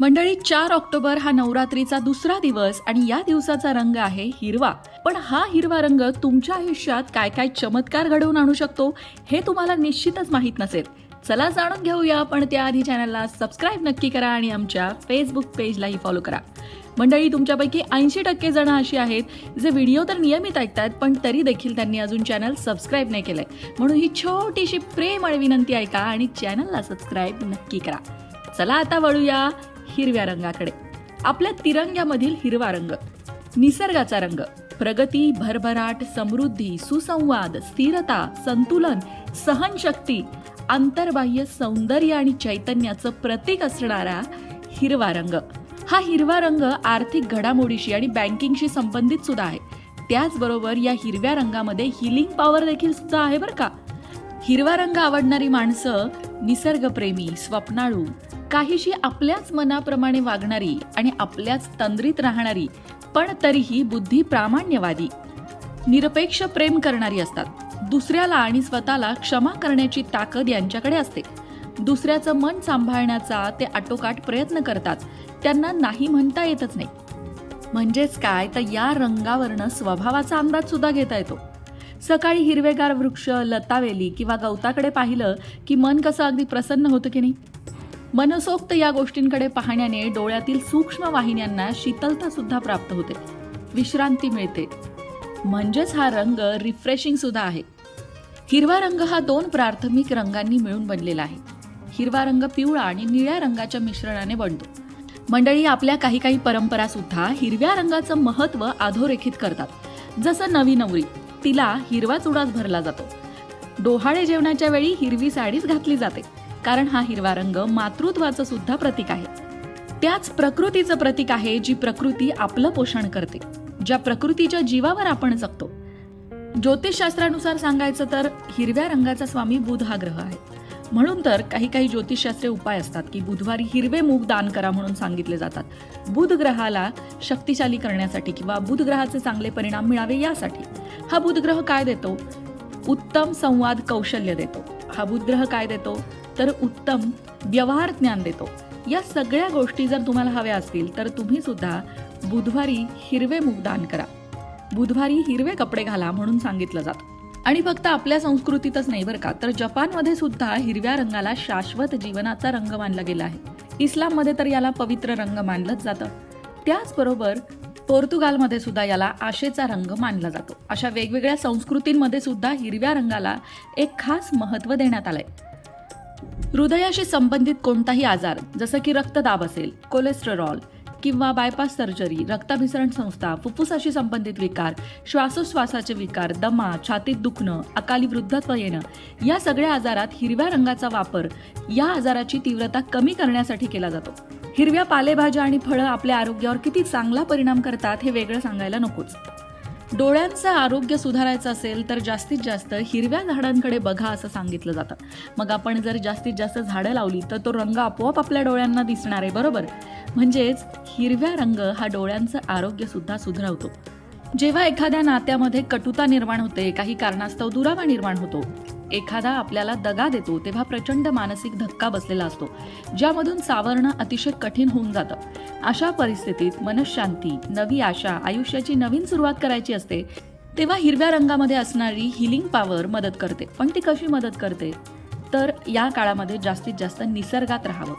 मंडळी चार ऑक्टोबर हा नवरात्रीचा दुसरा दिवस आणि या दिवसाचा रंग आहे हिरवा. पण हा हिरवा रंग तुमच्या आयुष्यात काय काय चमत्कार घडवून आणू शकतो हे तुम्हाला निश्चितच माहीत नसेल. चला जाणून घेऊया पण त्याआधी चॅनलला सबस्क्राईब नक्की करा आणि आमच्या फेसबुक पेजलाही फॉलो करा. मंडळी तुमच्यापैकी ऐंशी टक्के जण अशी आहेत जे व्हिडिओ तर नियमित ऐकतात पण तरी देखील त्यांनी अजून चॅनल सबस्क्राईब नाही केलंय. म्हणून ही छोटीशी प्रेमळ विनंती ऐका आणि चॅनलला सबस्क्राईब नक्की करा. चला आता वळूया हिरव्या रंगाकडे. आपल्या तिरंग्यामधील हिरवा रंग. निसर्गाचा रंग. प्रगती भरभराट समृद्धी सुसंवाद स्थिरता संतुलन सहनशक्ती आंतरबाह्य सौंदर्य आणि चैतन्याचं प्रतीक असणारा हिरवा रंग. हा हिरवा रंग आर्थिक घडामोडीशी आणि बँकिंगशी संबंधित सुद्धा आहे. त्याचबरोबर या हिरव्या रंगामध्ये हिलिंग पॉवर देखील सुद्धा आहे बरं का. हिरवा रंग आवडणारी माणसं निसर्गप्रेमी स्वप्नाळू काहीशी आपल्याच मनाप्रमाणे वागणारी आणि आपल्याच तंद्रीत राहणारी पण तरीही बुद्धी प्रामाण्यवादी. निरपेक्ष प्रेम करणारी असतात. दुसऱ्याला आणि स्वतःला क्षमा करण्याची ताकद यांच्याकडे असते. दुसऱ्याचं मन सांभाळण्याचा ते आटोकाट प्रयत्न करतात. त्यांना नाही म्हणता येतच नाही. म्हणजेच काय? तर या रंगावरनं स्वभावाचा अंदाज सुद्धा घेता येतो. सकाळी हिरवेगार वृक्ष लतावेली किंवा गवताकडे पाहिलं की मन कसं अगदी प्रसन्न होतं की नाही? मनसोक्त या गोष्टींकडे पाहण्याने डोळ्यातील सूक्ष्म वाहिन्यांना शीतलता सुद्धा प्राप्त होते. विश्रांती मिळते. म्हणजेच हा रंग रिफ्रेशिंग सुद्धा आहे. हिरवा रंग हा दोन प्राथमिक रंगांनी मिळून बनलेला आहे. हिरवा रंग पिवळा आणि निळ्या रंगाच्या मिश्रणाने बनतो. मंडळी आपल्या काही काही परंपरा सुद्धा हिरव्या रंगाचं महत्त्व अधोरेखित करतात. जसं नवी नवरी तिला हिरवा चुडाच भरला जातो. डोहाळे जेवणाच्या वेळी हिरवी साडीच घातली जाते. कारण हा हिरवा रंग मातृत्वाचं सुद्धा प्रतीक आहे. त्याच प्रकृतीचं प्रतीक आहे जी प्रकृती आपलं पोषण करते ज्या प्रकृतीच्या जीवावर आपण जगतो. ज्योतिषशास्त्रानुसार सांगायचं तर हिरव्या रंगाचा स्वामी बुध हा ग्रह आहे. म्हणून तर काही काही ज्योतिषशास्त्रीय उपाय असतात की बुधवारी हिरवे मूग दान करा म्हणून सांगितले जातात. बुध ग्रहाला शक्तिशाली करण्यासाठी किंवा बुध ग्रहाचे चांगले परिणाम मिळावे यासाठी. हा बुध ग्रह काय देतो? उत्तम संवाद कौशल्य देतो. हा बुध ग्रह काय देतो? तर उत्तम व्यवहार ज्ञान देतो. या सगळ्या गोष्टी जर तुम्हाला हव्या असतील तर तुम्ही सुद्धा बुधवारी हिरवे मुगदान करा. बुधवारी हिरवे कपडे घाला म्हणून सांगितलं जातं. आणि फक्त आपल्या संस्कृतीतच नाही बरं का तर जपानमध्ये सुद्धा हिरव्या रंगाला शाश्वत जीवनाचा रंग मानला गेला आहे. इस्लाममध्ये तर याला पवित्र रंग मानलंच जातं. त्याचबरोबर पोर्तुगालमध्ये सुद्धा याला आशेचा रंग मानला जातो. अशा वेगवेगळ्या संस्कृतींमध्ये सुद्धा हिरव्या रंगाला एक खास महत्त्व देण्यात आलंय. हृदयाशी संबंधित कोणताही आजार जसं की रक्तदाब असेल कोलेस्टेरॉल किंवा बायपास सर्जरी रक्ताभिसरण संस्था फुफ्फुसाशी संबंधित विकार श्वासोश्वासाचे विकार दमा छातीत दुखणं अकाली वृद्धत्व येणं या सगळ्या आजारात हिरव्या रंगाचा वापर या आजाराची तीव्रता कमी करण्यासाठी केला जातो. हिरव्या पालेभाज्या आणि फळं आपल्या आरोग्यावर किती चांगला परिणाम करतात हे वेगळं सांगायला नकोच. डोळ्यांचं आरोग्य सुधारायचं असेल तर जास्तीत जास्त हिरव्या झाडांकडे बघा असं सांगितलं जातं. मग आपण जर जास्तीत जास्त झाडं लावली तर तो रंग आपोआप आपल्या डोळ्यांना दिसणार आहे बरोबर? म्हणजेच हिरव्या रंग हा डोळ्यांचं आरोग्य सुद्धा सुधारवतो. जेव्हा एखाद्या नात्यामध्ये कटुता निर्माण होते काही कारणास्तव दुरावा निर्माण होतो. एखादा आपल्याला दगा देतो तेव्हा प्रचंड मानसिक धक्का बसलेला असतो ज्यामधून सावरणं अतिशय कठीण होऊन जातं. अशा परिस्थितीत मनशांती नवी आशा आयुष्याची नवीन सुरुवात करायची असते तेव्हा हिरव्या रंगामध्ये असणारी हिलिंग पॉवर मदत करते. पण ती कशी मदत करते? तर या काळामध्ये जास्तीत जास्त निसर्गात राहावं.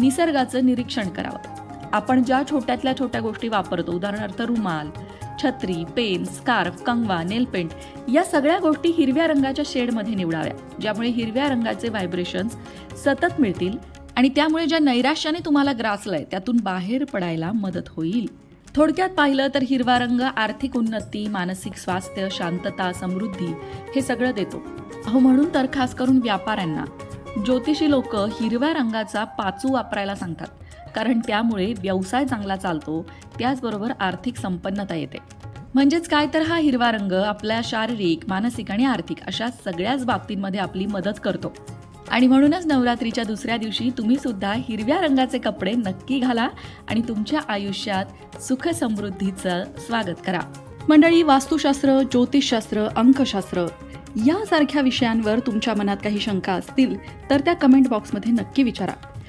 निसर्गाचं निरीक्षण करावं. आपण ज्या छोट्यातल्या छोट्या गोष्टी वापरतो उदाहरणार्थ रुमाल छत्री पेन स्कार्फ कंगवा नेलपेंट या सगळ्या गोष्टी हिरव्या रंगाच्या शेडमध्ये निवडाव्या ज्यामुळे हिरव्या रंगाचे व्हायब्रेशन्स सतत मिळतील आणि त्यामुळे ज्या नैराश्याने तुम्हाला ग्रासलंय त्यातून बाहेर पडायला मदत होईल. थोडक्यात पाहिलं तर हिरवा रंग आर्थिक उन्नती मानसिक स्वास्थ्य शांतता समृद्धी हे सगळं देतो. अहो म्हणून तर खास करून व्यापाऱ्यांना. ज्योतिषी लोक हिरव्या रंगाचा पाचू वापरायला सांगतात. कारण त्यामुळे व्यवसाय चांगला चालतो त्याचबरोबर आर्थिक संपन्नता येते. म्हणजेच काय तर हा हिरवा रंग आपल्या शारीरिक मानसिक आणि आर्थिक अशा सगळ्याच बाबतींमध्ये आपली मदत करतो. आणि म्हणूनच नवरात्रीच्या दुसऱ्या दिवशी तुम्ही सुद्धा हिरव्या रंगाचे कपडे नक्की घाला आणि तुमच्या आयुष्यात सुख समृद्धीचं स्वागत करा. मंडळी वास्तुशास्त्र ज्योतिषशास्त्र अंकशास्त्र यासारख्या विषयांवर तुमच्या मनात काही शंका असतील तर त्या कमेंट बॉक्समध्ये नक्की विचारा.